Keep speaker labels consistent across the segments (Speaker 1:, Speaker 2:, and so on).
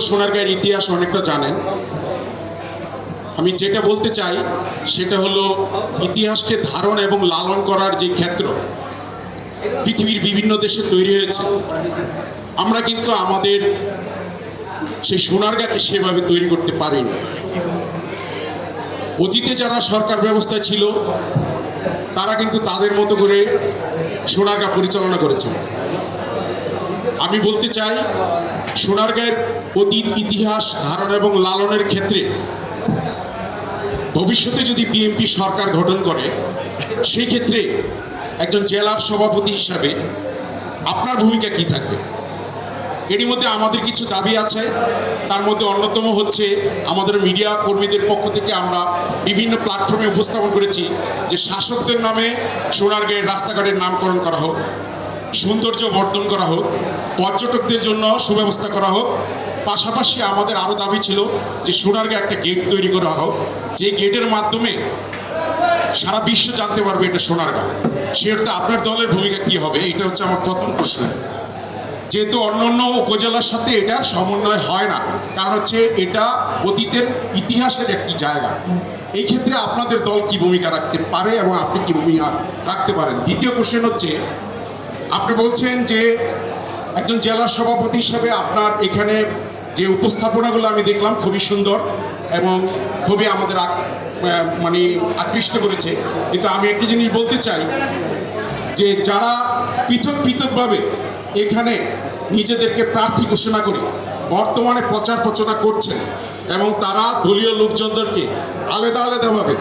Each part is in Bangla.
Speaker 1: সোনারগাঁয়ের ইতিহাস অনেকটা জানেন। আমি যেটা বলতে চাই, সেটা হলো ইতিহাসকে ধারণ এবং লালন করার যে ক্ষেত্র, পৃথিবীর বিভিন্ন দেশে তৈরি হয়েছে। আমরা কিন্তু আমাদের সেই সোনারগাঁকে সেভাবে তৈরি করতে পারিনি। অতীতে যারা সরকার ব্যবস্থা ছিল, তারা কিন্তু তাদের মতো করে সোনারগাঁ পরিচালনা করেছেন। আমি বলতে চাই, সোনারগাঁয়ের অতীত ইতিহাস ধারণ এবং লালনের ক্ষেত্রে ভবিষ্যতে যদি বিএনপি সরকার গঠন করে, সেই ক্ষেত্রে একজন জেলার সভাপতি হিসাবে আপনার ভূমিকা কি থাকবে? এরই মধ্যে আমাদের কিছু দাবি আছে, তার মধ্যে অন্যতম হচ্ছে আমাদের মিডিয়া কর্মীদের পক্ষ থেকে আমরা বিভিন্ন প্ল্যাটফর্মে উপস্থাপন করেছি যে শাসকদের নামে সোনারগাঁয়ের রাস্তাঘাটের নামকরণ করা হোক। সৌন্দর্য বর্ধন করা হোক, পর্যটকদের জন্য সুব্যবস্থা করা হোক, পাশাপাশি আমাদের আরও দাবি ছিল যে সোনারগাঁ একটা গেট তৈরি করা হোক, যে গেটের মাধ্যমে সারা বিশ্ব জানতে পারবে এটা সোনারগাঁ সেটা আপনার দলের ভূমিকা কি হবে, এটা হচ্ছে আমার প্রথম প্রশ্ন। যেহেতু অন্যান্য উপজেলার সাথে এটার সমন্বয় হয় না, কারণ হচ্ছে এটা অতীতের ইতিহাসের একটি জায়গা। এই ক্ষেত্রে আপনাদের দল কি ভূমিকা রাখতে পারে এবং আপনি কি ভূমিকা রাখতে পারেন? দ্বিতীয় কোশ্চেন হচ্ছে আপনি বলছেন যে একজন জেলা সভাপতি হিসেবে আপনার এখানে যে উপস্থাপনাগুলো আমি দেখলাম খুবই সুন্দর এবং খুবই আমাদের মানে আকৃষ্ট করেছে। কিন্তু আমি একটি জিনিস বলতে চাই যে যারা পৃথক পৃথকভাবে এখানে নিজেদেরকে প্রার্থী ঘোষণা করে বর্তমানে প্রচার প্রচারণা করছেন এবং তারা দলীয় লোকজনদেরকে আলাদা আলাদাভাবে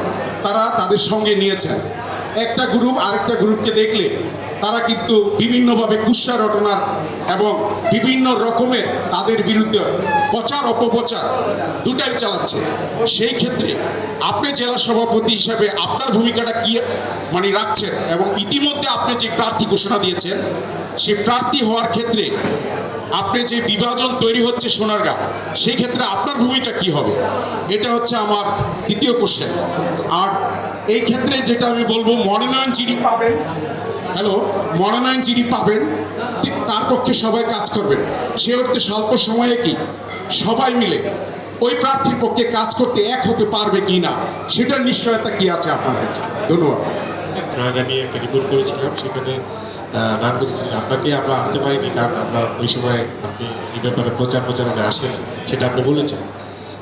Speaker 1: তারা তাদের সঙ্গে নিয়েছেন। একটা গ্রুপ আরেকটা গ্রুপকে দেখলে তারা কিন্তু বিভিন্নভাবে কুৎসা রটনার এবং বিভিন্ন রকমের তাদের বিরুদ্ধে প্রচার, অপপ্রচার দুটাই চালাচ্ছে। সেই ক্ষেত্রে আপনি জেলা সভাপতি হিসাবে আপনার ভূমিকাটা কি মানে রাখছেন এবং ইতিমধ্যে আপনি যে প্রার্থী ঘোষণা দিয়েছেন, সে প্রার্থী হওয়ার ক্ষেত্রে আপনি যে বিভাজন তৈরি হচ্ছে সোনারগাঁ, সেই ক্ষেত্রে আপনার ভূমিকা কি হবে? এটা হচ্ছে আমার দ্বিতীয় কোশ্চেন আর এই ক্ষেত্রে যেটা আমি বলব, মনোনয়ন যিনি পাবেন হ্যালো মনোনয়ন যিনি পাবেন তার পক্ষে সবাই কাজ করবেন। সে অর্থে স্বল্প সময়ে কি? সবাই মিলে। ওই প্রার্থীর পক্ষে কাজ করতে এক হতে পারবে কি না? সেটার নিশ্চয়তা কি আছে আপনার কাছে? ধন্যবাদ।
Speaker 2: একটা রিপোর্ট করেছিলাম, সেখানে আপনাকে আমরা আনতে পারিনি, কারণ আমরা ওই সময় আপনি এই ব্যাপারে প্রচার প্রচারণে আসেন সেটা আপনি বলেছেন।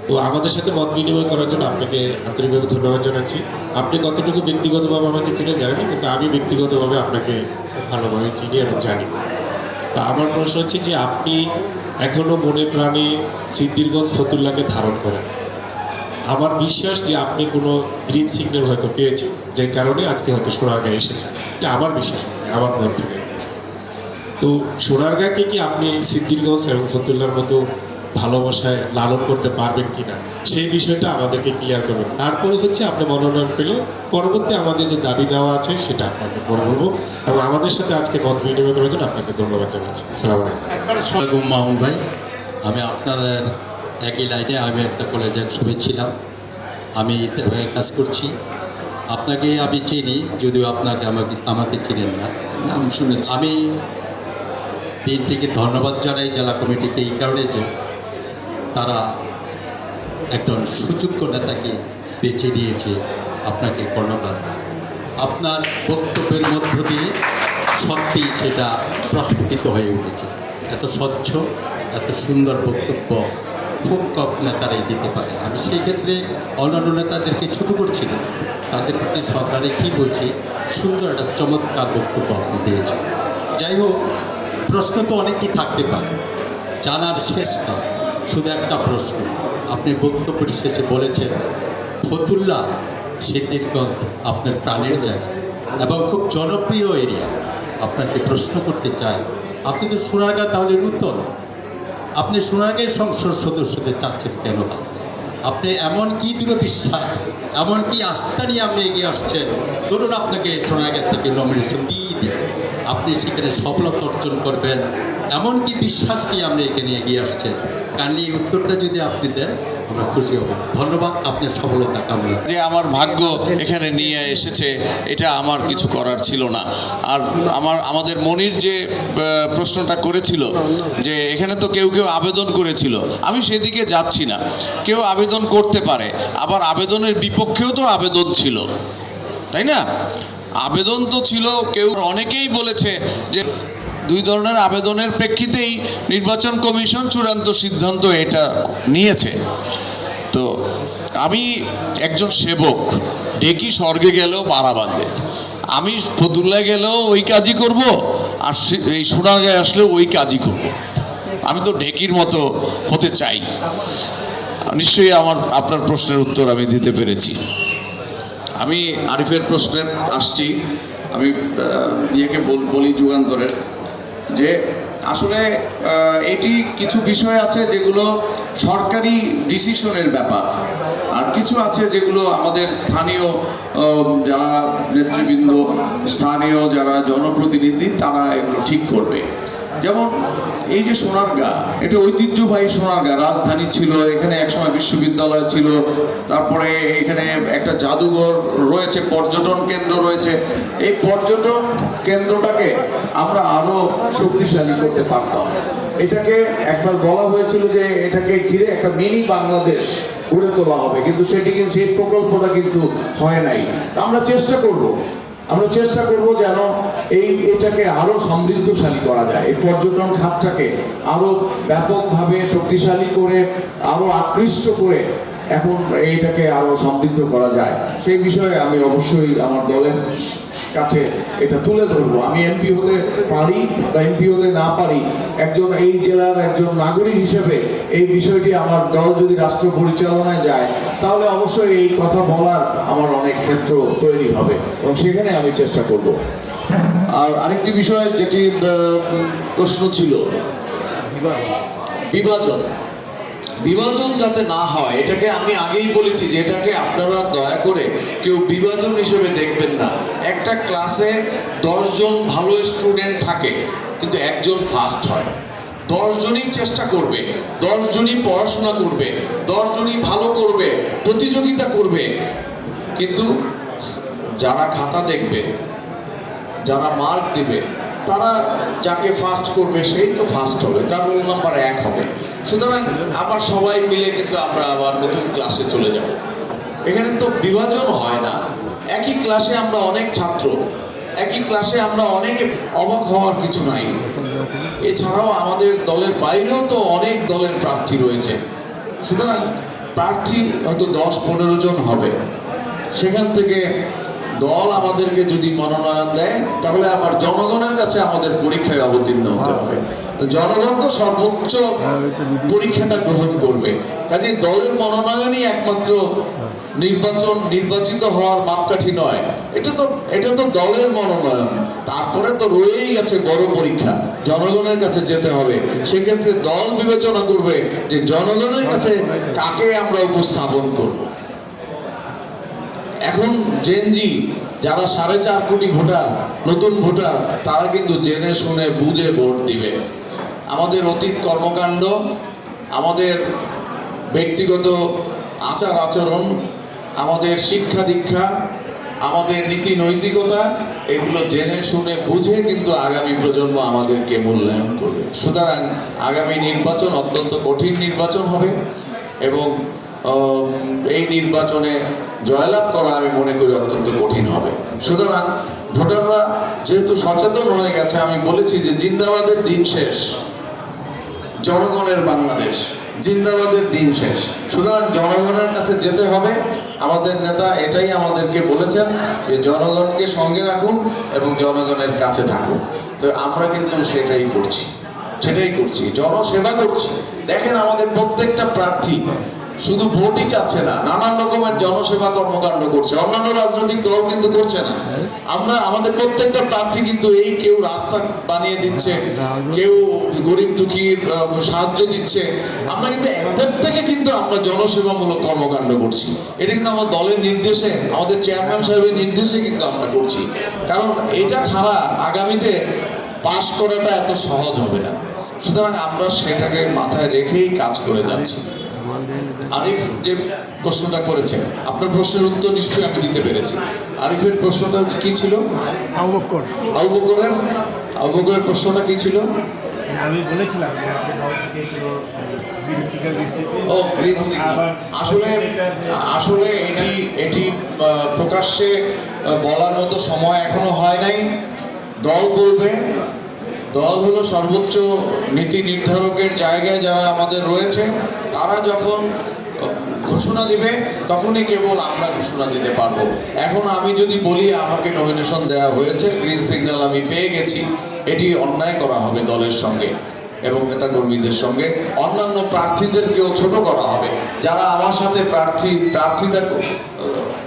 Speaker 2: তো আমাদের সাথে মত বিনিময় করার জন্য আপনাকে আন্তরিকভাবে ধন্যবাদ জানাচ্ছি। আপনি কতটুকু ব্যক্তিগতভাবে আমাকে চিনেন জানেন কিন্তু আমি ব্যক্তিগতভাবে আপনাকে ভালোভাবে চিনি এবং জানি। তা আমার প্রশ্ন হচ্ছে যে আপনি এখনও মনে প্রাণে সিদ্দিরগঞ্জ ফতুল্লাকে ধারণ করেন? আমার বিশ্বাস যে আপনি কোনো গ্রিন সিগন্যাল হয়তো পেয়েছেন যে কারণে আজকে হয়তো সোনারগাঁ এসেছেন। এটা আমার বিশ্বাস আমার মন থেকে। তো সোনারগাঁকে কি আপনি সিদ্দিরগঞ্জ এবং ফতুল্লার মতো ভালোবাসায় লালন করতে পারবেন কিনা সেই বিষয়টা আমাদেরকে ক্লিয়ার করবেন তারপরে হচ্ছে আপনি মনোনয়ন পেলে পরবর্তী আমাদের যে দাবি দেওয়া আছে সেটা আপনাকে পরে বলব। এবং আমাদের সাথে আজকে মত বিনিময় করার জন্য আপনাকে ধন্যবাদ জানাচ্ছি। আসসালামু আলাইকুম।
Speaker 3: মামুন ভাই। আমি আপনাদের একই লাইনে আমি একটা কলেজের শুভে ছিলাম। আমি কাজ করছি। আপনাকে আমি চিনি যদিও আপনাকে আমাকে আমাকে চিনেন না।
Speaker 4: নাম শুনেছি।
Speaker 3: আমি বিএনপিকে ধন্যবাদ জানাই জেলা কমিটিকে এই কারণে যে তারা একজন সুযোগ্য নেতাকে বেছে দিয়েছে আপনাকে কর্ণধার আপনার বক্তব্যের মধ্য দিয়ে সত্যি সেটা প্রস্ফুটিত হয়ে উঠেছে। এত স্বচ্ছ, এত সুন্দর বক্তব্য খুব কম নেতারাই দিতে পারে। আমি সেই ক্ষেত্রে অন্যান্য নেতাদেরকে ছোট করছি না। তাদের প্রতি শ্রদ্ধা রেখেই বলছি, সুন্দর একটা চমৎকার বক্তব্য আপনি দিয়েছেন। যাই হোক, প্রশ্ন তো অনেকই থাকতে পারে। জানার শেষ না শুধু একটা প্রশ্ন। আপনি বক্তব্যের শেষে বলেছেন, ফতুল্লা সিদ্দিরগঞ্জ আপনার প্রাণের জায়গা এবং খুব জনপ্রিয় এরিয়া। আপনাকে প্রশ্ন করতে চাই, আপনি তো সোনারগাঁ তাহলে নূতন। আপনি সোনারগাঁয়ের সংসদ সদস্যদের চাচ্ছেন কেন তাহলে আপনি এমন কি দৃঢ় বিশ্বাস এমন কি আস্থা নিয়ে আপনি এগিয়ে আসছেন? ধরুন আপনাকে সোনারগাঁ থেকে নমিনেশন দিয়ে দিবেন আপনি সেখানে সফলতা অর্জন করবেন। এমন কি বিশ্বাস নিয়ে আপনি এখানে এগিয়ে আসছেন? এই উত্তরটা যদি আপনি দেন, আমরা খুশি হব। ধন্যবাদ, আপনার সফলতা কামনা।
Speaker 4: যে আমার ভাগ্য এখানে নিয়ে এসেছে, এটা আমার কিছু করার ছিল না। আর আমার, আমাদের মনির যে প্রশ্নটা করেছিল, যে এখানে তো কেউ কেউ আবেদন করেছিল, আমি সেদিকে যাচ্ছি না। কেউ আবেদন করতে পারে, আবার আবেদনের বিপক্ষেও তো আবেদন ছিল, তাই না? আবেদন তো ছিল, কেউ অনেকেই বলেছে যে দুই ধরনের আবেদনের প্রেক্ষিতেই নির্বাচন কমিশন চূড়ান্ত সিদ্ধান্ত এটা নিয়েছে। তো আমি একজন সেবক, ডেকি স্বর্গে গেলেও পাড়া বাঁধে আমি ফতুল্লায় গেলেও ওই কাজই করব, আর এই সোনারগাঁয়ে আসলেও ওই কাজই করব। আমি তো ঢেকির মতো হতে চাই। নিশ্চয়ই আমার, আপনার প্রশ্নের উত্তর আমি দিতে পেরেছি। আমি আরিফের প্রশ্নে আসছি। আমি ইয়েকে বলি যুগান্তরের। যে আসলে এটি কিছু বিষয় আছে যেগুলো সরকারি ডিসিশনের ব্যাপার। আর কিছু আছে যেগুলো আমাদের স্থানীয় যারা নেতৃবৃন্দ, স্থানীয় যারা জনপ্রতিনিধি, তারা এগুলো ঠিক করবে। যেমন এই যে সোনারগাঁ এটা ঐতিহ্যবাহী সোনারগাঁ রাজধানী ছিল, এখানে একসময় বিশ্ববিদ্যালয় ছিল, তারপরে এখানে একটা জাদুঘর রয়েছে, পর্যটন কেন্দ্র রয়েছে। এই পর্যটন কেন্দ্রটাকে আমরা আরও শক্তিশালী করতে পারতাম। এটাকে একবার বলা হয়েছিল যে এটাকে ঘিরে একটা মিনি বাংলাদেশ গড়ে তোলা হবে, কিন্তু সেটি কিন্তু, সেই প্রকল্পটা কিন্তু হয় নাই। আমরা চেষ্টা করব। আমরা চেষ্টা করব যেন এই এটাকে আরও সমৃদ্ধশালী করা যায়। এই পর্যটন খাতটাকে আরও ব্যাপকভাবে শক্তিশালী করে আরও আকৃষ্ট করে এখন এইটাকে আরও সমৃদ্ধ করা যায়। সেই বিষয়ে আমি অবশ্যই আমার দলের কাছে এটা তুলে ধরবো। আমি এমপি হতে পারি বা এমপি হতে না পারি, একজন এই জেলার একজন নাগরিক হিসেবে এই বিষয়টি আমার দল যদি রাষ্ট্র পরিচালনায় যায়, তাহলে অবশ্যই এই কথা বলার আমার অনেক ক্ষেত্র তৈরি হবে এবং সেখানে আমি চেষ্টা করব। আর আরেকটি বিষয় যেটি প্রশ্ন ছিল, বিভাজন। বিভাজন যাতে না হয়, এটাকে আমি আগেই বলেছি যে এটাকে আপনারা দয়া করে কেউ বিভাজন হিসেবে দেখবেন না। একটা ক্লাসে দশজন ভালো স্টুডেন্ট থাকে, কিন্তু একজন ফার্স্ট হয়। দশজনই চেষ্টা করবে, দশজনই পড়াশোনা করবে, দশজনই ভালো করবে, প্রতিযোগিতা করবে। কিন্তু যারা খাতা দেখবে, যারা মার্ক দিবে তারা যাকে ফার্স্ট করবে, সেই তো ফার্স্ট হবে, তার রোল নাম্বার এক হবে। সুতরাং আবার সবাই মিলে কিন্তু আমরা আবার নতুন ক্লাসে চলে যাব। এখানে তো বিভাজন হয় না। একই ক্লাসে আমরা অনেক ছাত্র, একই ক্লাসে আমরা অনেকে অবাক হওয়ার কিছু নাই। এছাড়াও আমাদের দলের বাইরেও তো অনেক দলের প্রার্থী রয়েছে। সুতরাং প্রার্থী হয়তো দশ পনেরো জন হবে। সেখান থেকে দল আমাদেরকে যদি মনোনয়ন দেয় তাহলে আবার জনগণের কাছে আমাদের পরীক্ষায় অবতীর্ণ হতে হবে। তো জনগণ তো সর্বোচ্চ পরীক্ষাটা গ্রহণ করবে। কাজে দলের মনোনয়নই একমাত্র নির্বাচন নির্বাচিত হওয়ার মাপকাঠি নয়। এটা তো এটা তো দলের মনোনয়ন। তারপরে তো রয়েই গেছে বড় পরীক্ষা। জনগণের কাছে যেতে হবে। সেক্ষেত্রে দল বিবেচনা করবে যে জনগণের কাছে কাকে আমরা উপস্থাপন করব। এখন জেনজি যারা সাড়ে চার কোটি ভোটার, নতুন ভোটার, তারা কিন্তু জেনে শুনে বুঝে ভোট দিবে। আমাদের অতীত কর্মকাণ্ড, আমাদের ব্যক্তিগত আচার আচরণ, আমাদের শিক্ষা দীক্ষা, আমাদের নীতি নৈতিকতা, এগুলো জেনে শুনে বুঝে কিন্তু আগামী প্রজন্ম আমাদেরকে মূল্যায়ন করবে। সুতরাং আগামী নির্বাচন অত্যন্ত কঠিন নির্বাচন হবে এবং এই নির্বাচনে জয়লাভ করা আমি মনে করি অত্যন্ত কঠিন হবে। সুতরাং ভোটাররা যেহেতু সচেতন হয়ে গেছে, আমি বলেছি যে জিন্দাবাদের দিন শেষ। জনগণের বাংলাদেশ, জিন্দাবাদের দিন শেষ। সুতরাং জনগণের কাছে যেতে হবে। আমাদের নেতা এটাই আমাদেরকে বলেছেন যে জনগণকে সঙ্গে রাখুন এবং জনগণের কাছে থাকুন। তো আমরা কিন্তু সেটাই করছি সেটাই করছি। জনসেবা করছি। দেখেন আমাদের প্রত্যেকটা প্রার্থী শুধু ভোটই চাচ্ছে না, নানান রকমের জনসেবা কর্মকাণ্ড করছে। অন্যান্য রাজনৈতিক দল কিন্তু করছে না। আমরা, আমাদের প্রত্যেকটা প্রার্থী কিন্তু এই কেউ রাস্তা বানিয়ে দিচ্ছে, কেউ গরিব দুঃখীর সাহায্য দিচ্ছে। আমরা কিন্তু প্রত্যেকে কিন্তু আমরা জনসেবামূলক কর্মকাণ্ড করছি। এটা কিন্তু আমার দলের নির্দেশে, আমাদের চেয়ারম্যান সাহেবের নির্দেশে কিন্তু আমরা করছি। কারণ এটা ছাড়া আগামীতে পাশ করাটা এত সহজ হবে না। সুতরাং আমরা সেটাকে মাথায় রেখেই কাজ করে যাচ্ছি। আরিফ যে প্রশ্নটা করেছেন আপনার প্রশ্নের উত্তর নিশ্চয়ই আমি দিতে পেরেছি। আরিফের প্রশ্নটা কি ছিল?
Speaker 5: অবকর
Speaker 4: আবু বকরের আবু প্রশ্নটা কি ছিল?
Speaker 5: আমি বলেছিলাম
Speaker 4: ও গ্রিন আসলে আসলে এটি এটি প্রকাশ্যে বলার মতো সময় এখনও হয় নাই। দল বলবে। দল হলো সর্বোচ্চ নীতি নির্ধারকের জায়গায় যারা আমাদের রয়েছে তারা যখন ঘোষণা দিবে, তখনই কেবল আমরা ঘোষণা দিতে পারব। এখন আমি যদি বলি, আমাকে নমিনেশন দেওয়া হয়েছে গ্রিন সিগন্যাল আমি পেয়ে গেছি। এটি অন্যায় করা হবে দলের সঙ্গে এবং নেতাকর্মীদের সঙ্গে। অন্যান্য প্রার্থীদেরকেও ছোট করা হবে। যারা আমার সাথে প্রার্থী, প্রার্থীতা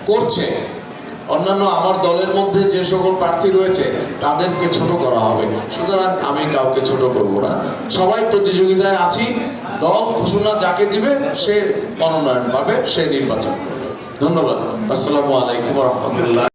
Speaker 4: করছে, অন্যান্য আমার দলের মধ্যে যে সকল প্রার্থী রয়েছে, তাদেরকে ছোট করা হবে। সুতরাং আমি কাউকে ছোট করব না। সবাই প্রতিযোগিতায় আছি। দল ঘোষণা যাকে দিবে সে মনোনয়ন পাবে সে নির্বাচন করবে। ধন্যবাদ। আসসালামু আলাইকুম রহমতুল্লাহ।